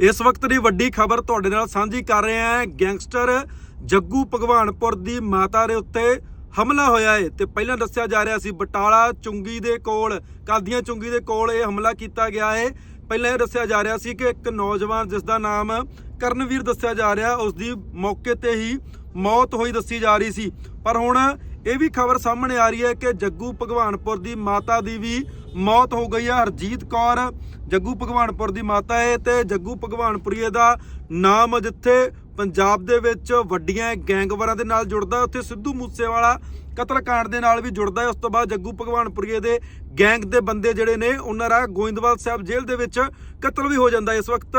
ਇਸ ਵਕਤ ਦੀ ਵੱਡੀ ਖਬਰ ਤੁਹਾਡੇ ਨਾਲ ਸਾਂਝੀ ਕਰ ਰਹੇ ਹਾਂ। ਗੈਂਗਸਟਰ ਜੱਗੂ ਭਗਵਾਨਪੁਰ ਦੀ ਮਾਤਾ ਦੇ ਉੱਤੇ ਹਮਲਾ ਹੋਇਆ ਹੈ ਤੇ ਪਹਿਲਾਂ ਦੱਸਿਆ ਜਾ ਰਿਹਾ ਸੀ ਬਟਾਲਾ ਚੁੰਗੀ ਦੇ ਕੋਲ, ਕਾਦੀਆਂ ਚੁੰਗੀ ਦੇ ਕੋਲ ਇਹ ਹਮਲਾ ਕੀਤਾ ਗਿਆ ਹੈ ਪਹਿਲਾਂ ਇਹ ਦੱਸਿਆ ਜਾ ਰਿਹਾ ਸੀ ਕਿ ਇੱਕ ਨੌਜਵਾਨ ਜਿਸ ਦਾ ਨਾਮ ਕਰਨਵੀਰ ਦੱਸਿਆ ਜਾ ਰਿਹਾ, ਉਸ ਦੀ ਮੌਕੇ ਤੇ ਹੀ ਮੌਤ ਹੋਈ ਦੱਸੀ ਜਾ ਰਹੀ ਸੀ। ਪਰ ਹੁਣ ਇਹ ਵੀ ਖਬਰ ਸਾਹਮਣੇ ਆ ਰਹੀ ਹੈ ਕਿ ਜੱਗੂ ਭਗਵਾਨਪੁਰ ਦੀ ਮਾਤਾ ਦੀ ਵੀ ਮੌਤ ਹੋ ਗਈ ਹੈ ਹਰਜੀਤ ਕੌਰ, ਜੱਗੂ ਭਗਵਾਨਪੁਰ ਦੀ ਮਾਤਾ ਹੈ ਤੇ ਜੱਗੂ ਭਗਵਾਨਪੁਰੀਏ ਦਾ ਨਾਮ ਜਿੱਥੇ ਪੰਜਾਬ ਦੇ ਵਿੱਚ ਵੱਡੀਆਂ ਗੈਂਗਵਾਰਾਂ ਦੇ ਨਾਲ ਜੁੜਦਾ ਉੱਥੇ ਸਿੱਧੂ ਮੂਸੇਵਾਲਾ ਕਤਲकांड ਦੇ ਨਾਲ ਵੀ ਜੁੜਦਾ ਹੈ, ਉਸ ਤੋਂ ਬਾਅਦ ਜੱਗੂ ਭਗਵਾਨਪੁਰੀਏ ਦੇ ਗੈਂਗ ਦੇ ਬੰਦੇ ਜਿਹੜੇ ਨੇ, ਉਹਨਾਂ ਦਾ ਗੋਇੰਦਵਾਲ ਸਾਹਿਬ ਜੇਲ੍ਹ ਦੇ ਵਿੱਚ ਕਤਲ ਵੀ ਹੋ ਜਾਂਦਾ ਇਸ ਵਕਤ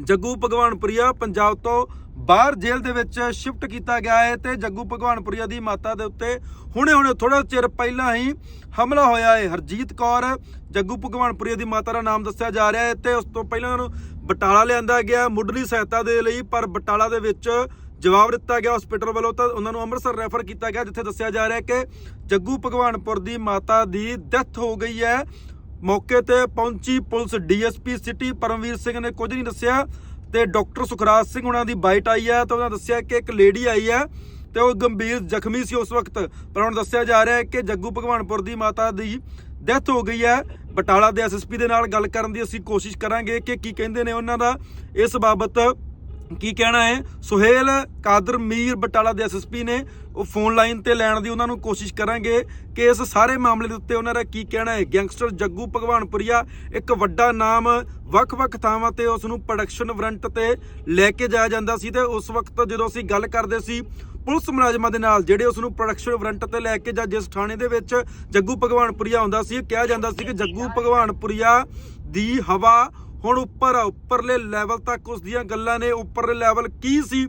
ਜੱਗੂ ਭਗਵਾਨਪੁਰੀਆ ਪੰਜਾਬ ਤੋਂ ਬਾਹਰ ਜੇਲ੍ਹ ਦੇ ਵਿੱਚ ਸ਼ਿਫਟ ਕੀਤਾ ਗਿਆ ਹੈ ਤੇ ਜੱਗੂ ਭਗਵਾਨਪੁਰੀਆ ਦੀ ਮਾਤਾ ਦੇ ਉੱਤੇ ਹੁਣੇ ਹੁਣੇ ਥੋੜਾ ਚਿਰ ਪਹਿਲਾਂ ਹੀ ਹਮਲਾ ਹੋਇਆ ਹੈ। ਹਰਜੀਤ ਕੌਰ, ਜੱਗੂ ਭਗਵਾਨਪੁਰੀਆ ਦੀ ਮਾਤਾ ਦਾ ਨਾਮ ਦੱਸਿਆ ਜਾ ਰਿਹਾ ਹੈ ਤੇ ਉਸ ਤੋਂ ਪਹਿਲਾਂ ਉਹਨੂੰ ਬਟਾਲਾ ਲਿਆਂਦਾ ਗਿਆ ਮੁੱਢਲੀ ਸਹਾਇਤਾ ਦੇ ਲਈ, ਪਰ ਬਟਾਲਾ ਦੇ ਵਿੱਚ ਜਵਾਬ ਦਿੱਤਾ ਗਿਆ ਹਸਪੀਟਲ ਵੱਲੋਂ ਤਾਂ ਉਹਨਾਂ ਨੂੰ ਅੰਮ੍ਰਿਤਸਰ ਰੈਫਰ ਕੀਤਾ ਗਿਆ, ਜਿੱਥੇ ਦੱਸਿਆ ਜਾ ਰਿਹਾ ਹੈ ਕਿ ਜੱਗੂ ਭਗਵਾਨਪੁਰ ਦੀ ਮਾਤਾ ਦੀ ਡੈਥ ਹੋ ਗਈ ਹੈ। ਮੌਕੇ ਤੇ ਪਹੁੰਚੀ police DSP city Paramvir Singh ਨੇ ਕੁਝ ਨਹੀਂ ਦੱਸਿਆ ਤੇ ਡਾਕਟਰ ਸੁਖਰਾਜ ਸਿੰਘ ਉਹਨਾਂ ਦੀ ਬਾਈਟ ਆਈ ਹੈ ਤਾਂ ਉਹਨਾਂ ਦੱਸਿਆ ਕਿ ਇੱਕ ਲੇਡੀ ਆਈ ਹੈ ਤੇ ਉਹ ਗੰਭੀਰ ਜ਼ਖਮੀ ਸੀ ਉਸ ਵਕਤ। ਪਰ ਹੁਣ ਦੱਸਿਆ ਜਾ ਰਿਹਾ ਹੈ ਕਿ ਜੱਗੂ ਭਗਵਾਨਪੁਰ ਦੀ ਮਾਤਾ ਦੀ ਡੈਥ ਹੋ ਗਈ ਹੈ। ਬਟਾਲਾ ਦੇ ਐਸਐਸਪੀ ਦੇ ਨਾਲ ਗੱਲ ਕਰਨ ਦੀ ਅਸੀਂ ਕੋਸ਼ਿਸ਼ ਕਰਾਂਗੇ ਕਿ ਕੀ ਕਹਿੰਦੇ ਨੇ ਉਹਨਾਂ ਦਾ। ਇਸ ਬਾਬਤ ਕੀ ਕਹਿਣਾ ਹੈ? ਸੁਹੇਲ, ਕਾਦਰ, ਮੀਰ ਬਟਾਲਾ ਦੇ ਐਸਐਸਪੀ ਨੇ ਉਹ ਫੋਨ ਲਾਈਨ ਤੇ ਲੈਣ ਦੀ ਉਹਨਾਂ ਨੂੰ ਕੋਸ਼ਿਸ਼ ਕਰਾਂਗੇ। ਕਿ ਇਸ ਸਾਰੇ ਮਾਮਲੇ ਦੇ ਉੱਤੇ ਉਹਨਾਂ ਦਾ ਕੀ ਕਹਿਣਾ ਹੈ? ਗੈਂਗਸਟਰ ਜੱਗੂ ਭਗਵਾਨਪੁਰੀਆ, ਇੱਕ ਵੱਡਾ ਨਾਮ, ਵੱਖ-ਵੱਖ ਥਾਵਾਂ ਤੇ ਉਸ ਨੂੰ ਪ੍ਰੋਡਕਸ਼ਨ ਵਾਰੰਟ ਤੇ ਲੈ ਕੇ ਜਾਇਆ ਜਾਂਦਾ ਸੀ ਤੇ ਉਸ ਵਕਤ ਜਦੋਂ ਅਸੀਂ ਗੱਲ ਕਰਦੇ ਸੀ, ਪੁਲਿਸ ਮੁਲਾਜ਼ਮਾਂ ਦੇ ਨਾਲ ਜਿਹੜੇ ਉਸ ਨੂੰ ਪ੍ਰੋਡਕਸ਼ਨ ਵਾਰੰਟ ਤੇ ਲੈ ਕੇ ਜਾਂ ਜਿਸ ਥਾਣੇ ਦੇ ਵਿੱਚ ਜੱਗੂ ਭਗਵਾਨਪੁਰੀਆ ਆਉਂਦਾ ਸੀ ਕਿਹਾ ਜਾਂਦਾ ਸੀ ਕਿ ਜੱਗੂ ਭਗਵਾਨਪੁਰੀਆ ਦੀ ਹਵਾ ਹੁਣ ਉੱਪਰ ਆ, ਉੱਪਰਲੇ ਲੈਵਲ ਤੱਕ ਉਸ ਦੀਆਂ ਗੱਲਾਂ ਨੇ। ਉੱਪਰਲੇ ਲੈਵਲ ਕੀ ਸੀ?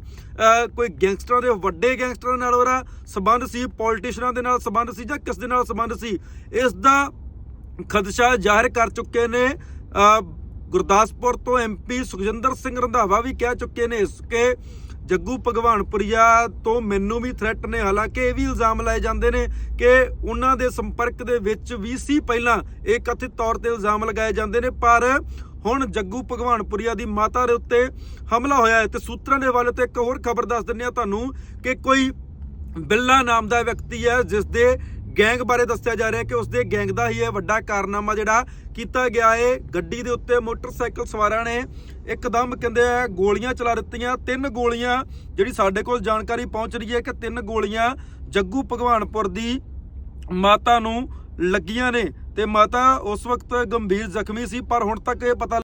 ਕੋਈ ਗੈਂਗਸਟਰਾਂ ਦੇ ਵੱਡੇ ਗੈਂਗਸਟਰਾਂ ਨਾਲ ਉਹਦਾ ਸਬੰਧ ਸੀ ਪੋਲੀਟੀਸ਼ੀਅਨਾਂ ਦੇ ਨਾਲ ਸਬੰਧ ਸੀ ਜਾਂ ਕਿਸ ਦੇ ਨਾਲ ਸਬੰਧ ਸੀ? ਇਸ ਦਾ ਖਦਸ਼ਾ ਜ਼ਾਹਿਰ ਕਰ ਚੁੱਕੇ ਨੇ। ਗੁਰਦਾਸਪੁਰ ਤੋਂ ਐਮਪੀ ਸੁਖਜਿੰਦਰ ਸਿੰਘ ਰੰਧਾਵਾ ਵੀ ਕਹਿ ਚੁੱਕੇ ਨੇ ਇਸ ਕਿ ਜੱਗੂ ਭਗਵਾਨਪੁਰੀਆ ਤੋਂ ਮੈਨੂੰ ਵੀ ਥ੍ਰੈਟ ਨੇ। ਹਾਲਾਂਕਿ ਇਹ ਵੀ ਇਲਜ਼ਾਮ ਲਾਏ ਜਾਂਦੇ ਨੇ ਕਿ ਉਹਨਾਂ ਦੇ ਸੰਪਰਕ ਦੇ ਵਿੱਚ ਵੀ ਸੀ। ਪਹਿਲਾਂ ਇਹ ਕਥਿਤ ਤੌਰ ਤੇ ਇਲਜ਼ਾਮ ਲਗਾਏ ਜਾਂਦੇ ਨੇ, ਪਰ ਹੁਣ ਜੱਗੂ ਭਗਵਾਨਪੁਰੀਆ ਦੀ ਮਾਤਾ ਦੇ ਉੱਤੇ ਹਮਲਾ ਹੋਇਆ ਹੈ ਤੇ ਸੂਤਰਾਂ ਦੇ ਹਵਾਲੇ ਤੇ ਇੱਕ ਹੋਰ ਖਬਰ ਦੱਸ ਦਿੰਦੇ ਆ ਤੁਹਾਨੂੰ ਕਿ ਕੋਈ ਬਿੱਲਾ ਨਾਮ ਦਾ ਵਿਅਕਤੀ ਹੈ, ਜਿਸ ਦੇ ਗੈਂਗ ਬਾਰੇ ਦੱਸਿਆ ਜਾ ਰਿਹਾ ਕਿ ਉਸ ਦੇ ਗੈਂਗ ਦਾ ਹੀ ਇਹ ਵੱਡਾ ਕਾਰਨਾਮਾ ਜਿਹੜਾ ਕੀਤਾ ਗਿਆ ਹੈ। ਗੱਡੀ ਦੇ ਉੱਤੇ ਮੋਟਰਸਾਈਕਲ ਸਵਾਰਾਂ ਨੇ ਇੱਕਦਮ ਕਹਿੰਦੇ ਆ ਗੋਲੀਆਂ ਚਲਾ ਦਿੱਤੀਆਂ। ਤਿੰਨ ਗੋਲੀਆਂ ਜਿਹੜੀ ਸਾਡੇ ਕੋਲ ਜਾਣਕਾਰੀ ਪਹੁੰਚ ਰਹੀ ਹੈ ਕਿ ਤਿੰਨ ਗੋਲੀਆਂ ਜੱਗੂ ਭਗਵਾਨਪੁਰ ਦੀ ਮਾਤਾ ਨੂੰ ਲੱਗੀਆਂ ਨੇ। ਤੇ ਮਾਤਾ ਉਸ ਵਕਤ ਗੰਭੀਰ ਜ਼ਖਮੀ ਸੀ ਪਰ ਹੁਣ ਤੱਕ ਇਹ ਪਤਾ